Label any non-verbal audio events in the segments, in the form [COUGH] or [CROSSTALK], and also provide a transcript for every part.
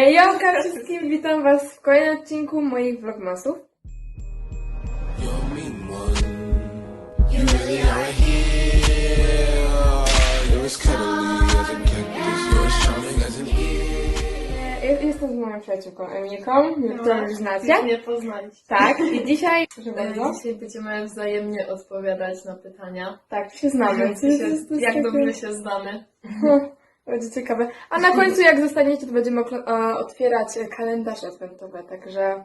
Jolka wszystkim, witam was w kolejnym odcinku moich vlogmasów. Jestem z moją przyjaciółką Emiliką, którą już znacie. Nie poznaliście. Tak, i dzisiaj, [LAUGHS] proszę bardzo, Dzisiaj będziemy wzajemnie odpowiadać na pytania. tak, się znamy. Jak dobrze się znamy. [LAUGHS] Będzie ciekawe. A na końcu, jak zostaniecie, to będziemy otwierać kalendarze adwentowe, także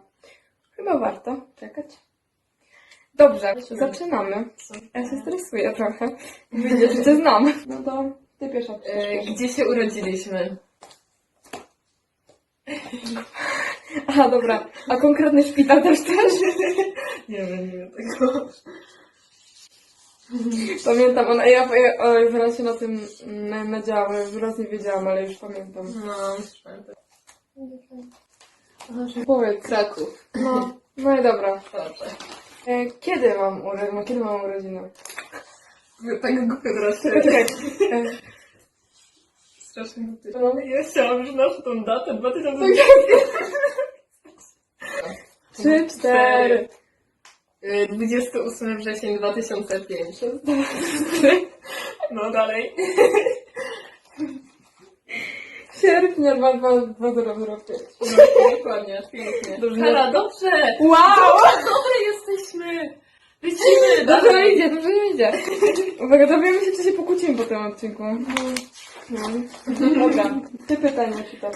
chyba warto czekać. Dobrze, zaczynamy. Ja się stresuję trochę. Widzisz, że cię znam. No to ty pierwsza. E. Gdzie się urodziliśmy? Aha, dobra. A konkretny szpital też też? Nie wiem, nie wiem tego. [LAUGHS] Pamiętam, ona, ja, ja oj, zaraz się na tym mm, nadziałam, raz nie wiedziałam, ale już pamiętam. No, już pamiętam. Powiedz. Kraków. No, no i dobra. Dobrze. E, kiedy mam urodziny? No, kiedy mam urodziny? Tak głupio teraz Czekaj, czekaj. E, Strasznie głupio. no. Ja chciałam, że nasz tą datę 2000... Trzy, cztery. E, 28 wrzesień 2005. No dalej. Sierpnia 2005. No, dokładnie, pięknie. Dobrze. Kara, dobrze! Wow! Dobre jesteśmy! Lecimy! Dobrze idzie, dobrze idzie. Uwaga, dowiemy się, czy się pokłócimy po tym odcinku. No. Dobra, ty pytania czytam.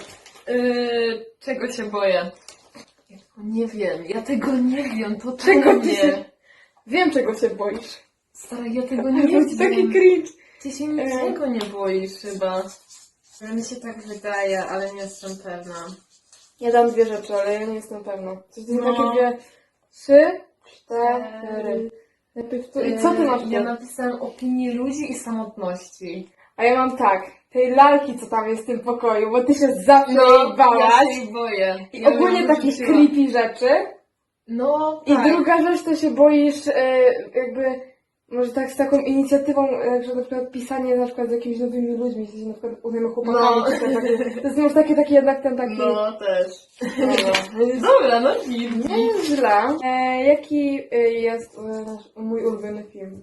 Yy, czego się boję? Nie wiem, ja tego nie wiem, to Czego ty nie. się... Wiem, czego się boisz. Stara, ja tego nie [LAUGHS] To wiem. jest taki cringe. Ty się niczego nie boisz chyba. Ale mi się tak wydaje, ale nie jestem pewna. Ja dam dwie rzeczy, ale ja nie jestem pewna. Coś No. takie dwie... Trzy, cztery. Najpierw tu... I co ty masz? Yy, Ja napisałam opinii ludzi i samotności. A ja mam tak. Tej lalki, co tam jest w tym pokoju, bo ty się zawsze No, jej ja się boję. I Ja ogólnie takich wróciła. creepy rzeczy. No, I tak. druga rzecz, to się boisz e, jakby, może tak z taką inicjatywą, e, że na przykład pisanie na przykład z jakimiś nowymi ludźmi, w sensie na przykład uznajmy chłopakami, No. czy to, takie, to jest może taki, taki jednak ten taki... No, też. No, [LAUGHS] Dobra, no nie jest źle. E, jaki e, jest e, nasz, mój ulubiony film?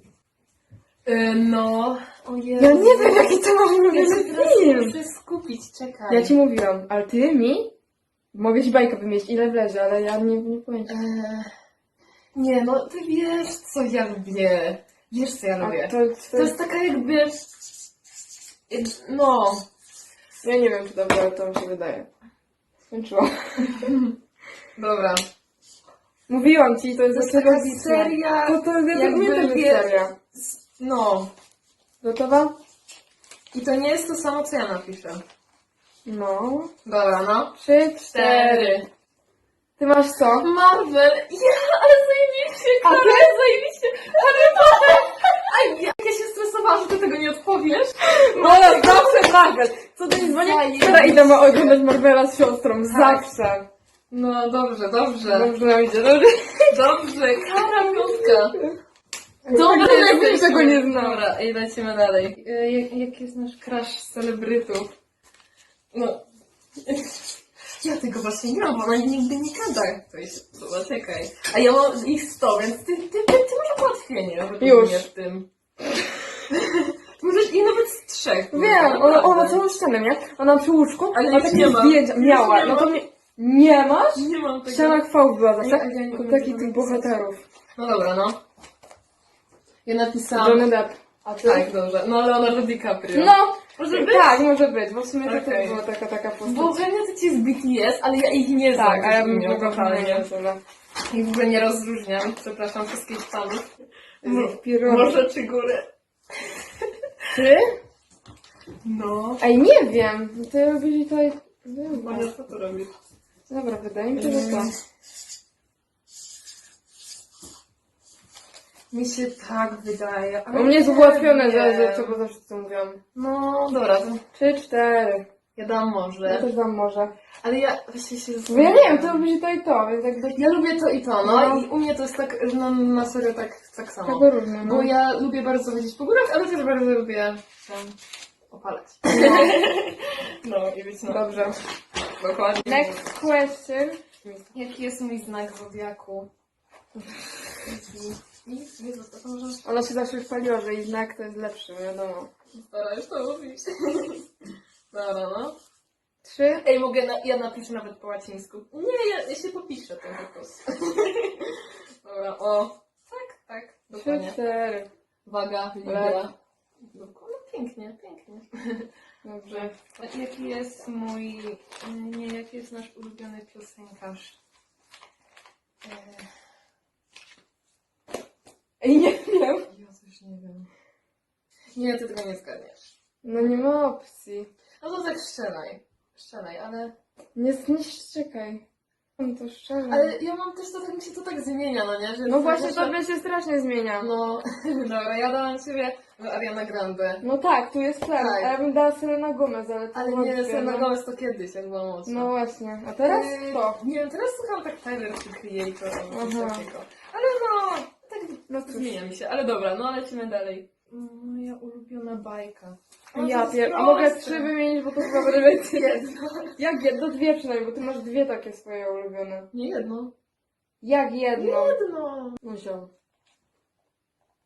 Yy, no. Ja nie wiem, jaki to mam Ja ulubiony się teraz film. muszę skupić, czekaj. Ja ci mówiłam, ale ty mi? Mogę ci bajkę wymieścić, ile wlezie, ale ja nie, nie pamiętam. Eee, nie, no ty wiesz, co ja lubię. Wiesz, co ja A lubię. to, To jest taka jakby... No. Ja nie wiem, czy dobrze, ale to mi się wydaje. Skończyłam. [LAUGHS] Dobra. Mówiłam ci, to jest To jest taka logiczne. seria, To, to jest jakby seria. No. Gotowa? I to nie jest to samo, co ja napiszę. No. Dobra, no. Trzy, cztery. Ty masz co? Marvel! Ja, ale zajebiście! A ty? Klara, zajebiście! Harry Potter! Aj, jak ja się stresowałam, że ty tego nie odpowiesz. Mola, zawsze Marvel! Co ty mi dzwonię? Zajebiście. Teraz idę oglądać Marvela z siostrą. Zawsze. No, dobrze, dobrze. Dobrze nam idzie, dobrze? Dobrze, Kara piątka. Dobra, Dobra, jakbym jesteśmy. tego nie znała. Dobra, i lecimy dalej. E, Jak, jaki jest nasz crush z celebrytów? No. [LAUGHS] Ja tego właśnie nie mam, bo ona nigdy nie gada. To jest, dobra, czekaj. A ja mam ich 100, więc ty, ty, ty, ty masz ułatwienie. Już. mnie W tym. Ty [LAUGHS] możesz i nawet z trzech. Wiem, kurwa, ona, ona całą ścianę, nie? Ona przy łóżku, Ale ma już takie nie ma. zdjęcia. Już Miała, nie no to nie... Nie masz? Nie mam tego. Ściana chwał była zawsze. Ja- ja nie tego tych bohaterów. No dobra, no. Ja napisałam... Johnny Depp. A ty? Tak, dobrze. No Leonardo DiCaprio. No! Może być? Tak, może być, bo w sumie to Okej. też była taka, taka postać. Bo wiem, że ci z BTS, ale ja ich nie znam. Tak, a ja bym miał mogła totalnie. totalnie. I w ogóle nie rozróżniam. Przepraszam wszystkich fanów. Pirony. Może czy górę? Ty? No. Ej, nie wiem. Ty robisz tutaj... Może co to robisz? Dobra, wydaje mi się, że to. Mi się tak wydaje. ale U mnie jest nie ułatwione, wiem. że co, bo zawsze co mówiłam. No dobra, to Trzy, cztery. ja dam Ja może. też dam może. Ale ja właśnie się Bo ja nie wiem, to robisz to i to, więc jakby... Ja lubię to i to, no, No. i u mnie to jest tak, że na, na serio tak, tak samo. Tego różne, no. Bo ja lubię bardzo chodzić po górach, ale też bardzo lubię tam opalać. No, [LAUGHS] No i być na dobrze. Dokładnie. Next question. Jaki jest mój znak zodiaku? [LAUGHS] Nic, nie zostaw, może Ona się zawsze chwaliła, że jej znak to jest lepszy, wiadomo. stara już to mówić. [LAUGHS] Dobra, no. Trzy. Ej, mogę, na, ja napiszę nawet po łacińsku. Nie, ja, ja się popiszę tym po prostu. [LAUGHS] Dobra, o. Tak, tak, Trzy, dokładnie. cztery. Waga, Libra. No pięknie, pięknie. [LAUGHS] Dobrze. A Jaki jest mój, nie, jaki jest nasz ulubiony piosenkarz? Eee, Ej, nie wiem. ja też nie wiem. Nie, ty tego nie zgadniesz. No nie ma opcji. No to tak strzelaj. Strzelaj, ale... Nie, nie szczekaj. No to szczerze. Ale ja mam też to, tak mi się to tak zmienia, no nie? Że No właśnie, zawsze- tobie się strasznie zmienia. No, [LAUGHS] dobra, ja dałam ciebie Ariana Grande. No tak, tu jest plan. Tak. A ja bym dała Selena Gomez, ale to Ale wątpię, nie, Selena no. Gomez to kiedyś, jak była młodsza. No właśnie. A teraz Yy, to. Nie wiem, teraz słucham tak Tyler czy Creator albo coś Aha. takiego. Ale no, zmienia mi się. Ale dobra, no lecimy dalej. Moja ulubiona bajka. O, Ja to jest pier... A mogę proste. trzy wymienić, bo to chyba [LAUGHS] będę więcej. Jedno. Jak jedno? Dwie przynajmniej, bo ty masz dwie takie swoje ulubione. Nie jedno. Jak jedno? Jedno. No ziom.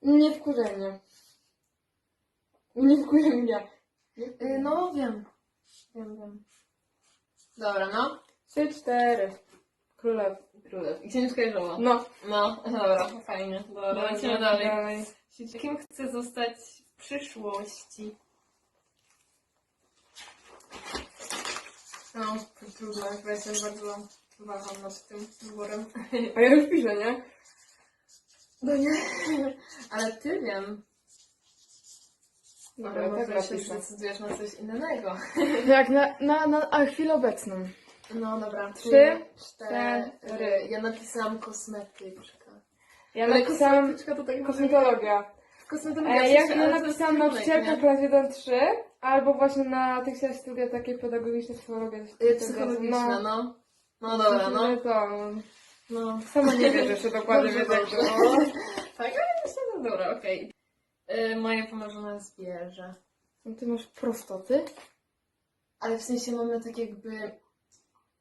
Nie wkurzaj mnie. Nie wkurzaj mnie. Y, no, wiem. Wiem, wiem. Dobra, no. Trzy, cztery. Królew. Królew. I księżka Jeżowa. No. No, dobra, fajnie. Dobra, lecimy dalej. Kim chcę zostać w przyszłości? No, to trudno, ja się bardzo waham nad tym wyborem. A ja już piszę, nie? No nie, ale ty wiem. Dobra, Dobra, tak może się napiszę. zdecydujesz na coś innego. Jak na, na, na a chwilę obecną. No dobra, Trzy, cztery. Ja napisałam kosmetyczka. Ja Ale napisałam kosmetyczka to tak kosmetologia. Kosmetologia. E, ja jest napisałam nauczycielka klas 1-3, albo właśnie na tych chciałaś studia takie pedagogiczne, psychologia. Y, takiego. Psychologiczna, no. No dobra, no. To, no. sama nie wiem dokładnie wiem, jak dobrze. to. Tak, ale myślę, że dobra, okej. Y, Moje pomarzone zwierzę. No Ty masz prostoty? Ale w sensie mamy tak jakby...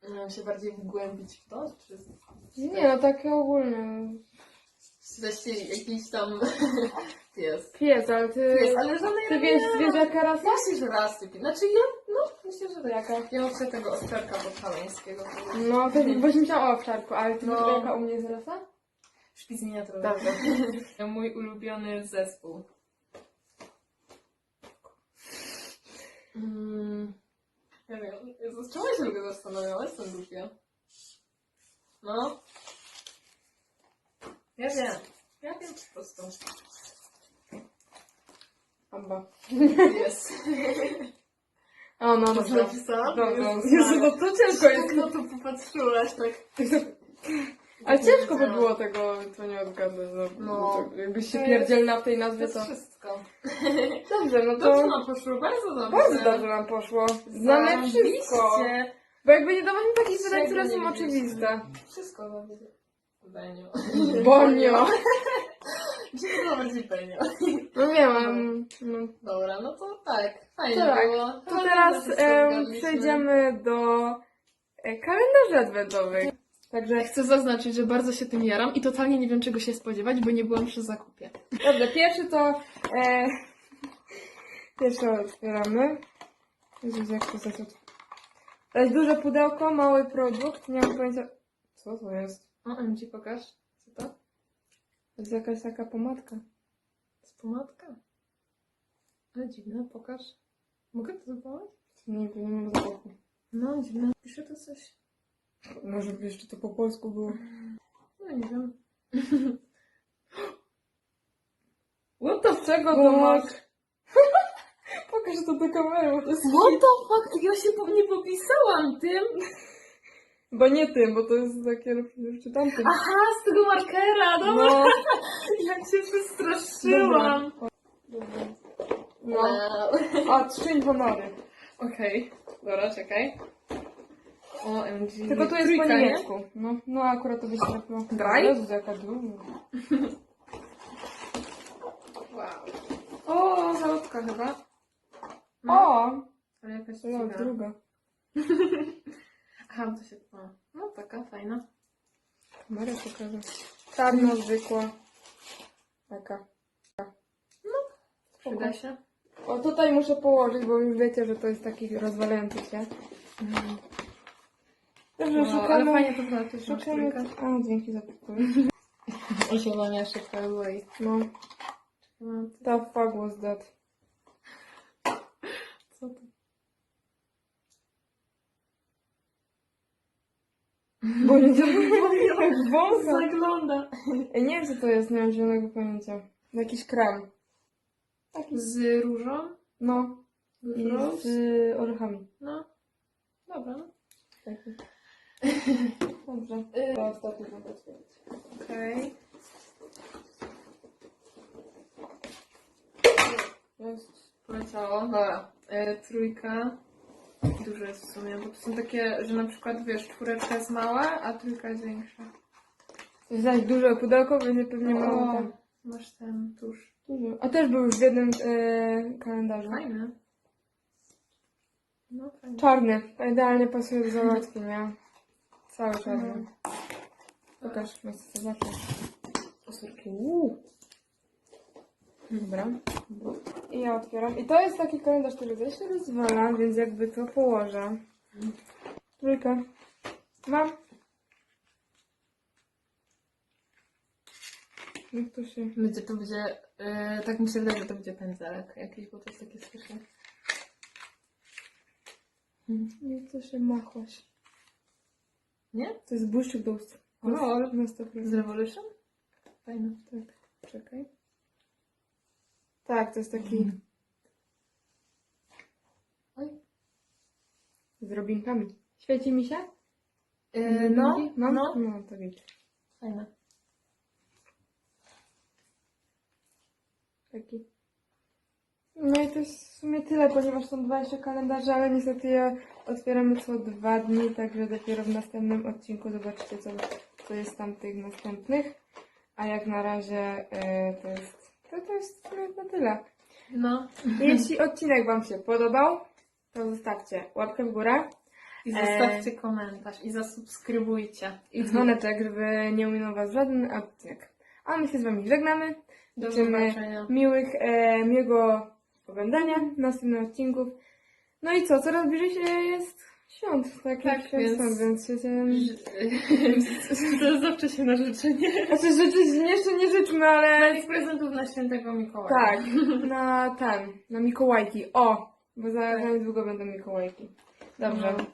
Nie wiem, się bardziej wgłębić w to, czy... Nie, no takie ogólnie. Weźcie jakiś tam [LAUGHS] pies. Pies, ale ty... Pies, ale żadnej Ty wiesz zwierzaka rasa? Myślę, że raz typi. Znaczy ja, no, myślę, że tak. Jaka? Ja mam sobie tego Oskarka podhalańskiego. No, to właśnie myślałam o owczarku, ale ty No. no. jaka u mnie jest rasa? Szpic miniaturowy. [LAUGHS] Dobrze. Mój ulubiony zespół. Mm, ja wiem, Jezus, czemu ja się lubię zastanawiać? Jestem głupia. No. Ja wiem. Ja wiem po prostu. Amba. Jest. O, no, To dobrze. napisałam? Dobrze. Jezu, no to ciężko jest. Na to popatrzyłaś, tak. Ale ciężko by było tego, to nie odgadnąć. No, No. no. To, jakbyś się pierdzielna w tej To nazwie, jest to... wszystko. [LAUGHS] Dobrze, no Dobrze to... nam poszło, bardzo dobrze. Bardzo dobrze nam poszło. Znamy wszystko. Bo jakby nie dawać mi takich pytań, które są oczywiste. Wszystko dobrze. Benio. Bonio. Gdzie to było bardziej Benio? No nie mam. No. Dobra, no to tak. Fajnie Tak. było. To teraz było, em, zgadliśmy. przejdziemy do e, kalendarzy adwentowych. Także Chcę zaznaczyć, że bardzo się tym jaram i totalnie nie wiem czego się spodziewać, bo nie byłam przy zakupie. Dobrze, pierwszy to. E, pierwszy otwieramy. Jezus, jak to zacząć. To jest duże pudełko, mały produkt. Nie mam pojęcia. Co to jest? O, MG pokaż. Co to? To jest jakaś taka pomadka. To jest pomadka. Ale dziwne, pokaż. Mogę to zobaczyć? Nie nie mam zapachu. No, dziwne. Pisze to coś. Może by jeszcze to po polsku było. No nie wiem. [LAUGHS] What the czego to masz? Pokaż to do kamery, bo to jest What the fuck? Ja się po nie popisałam tym. Bo nie tym, bo to jest takie czy tamtym. Aha, z tego markera, dobra. No, [LAUGHS] Jak się przestraszyłam. Dobra. no. Wow. A, trzy honory. Okej, dobra, czekaj. OMG. Tylko tu jest Trójka, po nie? niemiecku. No, no akurat to byś trafiło. Drei? Jezus, jaka duża. Wow. O, zalotka chyba. O! Ale jakaś dziwna. druga. Aha, to się... No, no taka fajna. Kamerę pokażę. Czarna, zwykła. Taka. Przyda się. O, tutaj muszę położyć, bo już wiecie, że to jest taki rozwalający się. Dobrze, No, ale szukamy... fajnie to jest Szukamy... A, dzięki za pokój. Zielone szeptały i... No, the fuck was that? Co to? Bo nie jak [LAUGHS] wąsa. Zagląda. Ej, Nie wiem, co to jest, nie mam zielonego pojęcia. Jakiś krem. Taki. Z różą? No. Z I róż? z y, orzechami. No. Dobra, no. Taki. Dobrze. Y- To ostatni otwierać. Okej. Jest. Poleciało. Dobra. E, trójka. Dużo jest w sumie, bo to są takie, że na przykład wiesz, czwóreczka jest mała, a trójka jest większa. Zaś duże pudełko, będzie pewnie mało tam. masz ten tusz. Dużo. A też był już w jednym e, kalendarzu. Fajny. No fajny. Czarny. Idealnie pasuje do załatki, nie? Cały czarny. Mhm. Pokaż, chcę zobaczyć. Osurki. Uuu. Dobra. I ja otwieram. I to jest taki kalendarz, który też się rozwala, więc jakby to położę. Trójkę. Mam. Jak to się... Będzie to będzie, e, tak mi się wydaje, że to będzie pędzelek jakiś, bo to jest takie słyszę. Jak to się machłaś? Nie? To jest do ust. O, Na ale- 100%. Z Revolution? Fajne. Tak, czekaj. Tak, to jest taki Mhm. Oj. z robinkami. Świeci mi się? E, no, Mam? no. No, to widzę. Fajne. Taki. No i to jest w sumie tyle, ponieważ są 20 kalendarze, ale niestety je otwieramy co dwa dni, także dopiero w następnym odcinku zobaczycie, co, co jest tam tych następnych. A jak na razie e, to jest to, to jest w sumie na tyle. No. Jeśli odcinek Wam się podobał, to zostawcie łapkę w górę I zostawcie komentarz i zasubskrybujcie. i dzwoneczek, żeby nie ominął Was żaden odcinek. A my się z Wami żegnamy. Do Życzymy zobaczenia. miłych, e, miłego oglądania następnych odcinków. No i co, coraz bliżej się jest świąt, tak, Tak, jak świąt, więc- więc się... [LAUGHS] To zawsze się na życzenie. Znaczy życzyć jeszcze nie życzmy, ale... Dać prezentów na świętego Mikołaja. Tak, na ten, na Mikołajki. O, bo za, za niedługo będą Mikołajki. Dobrze. No.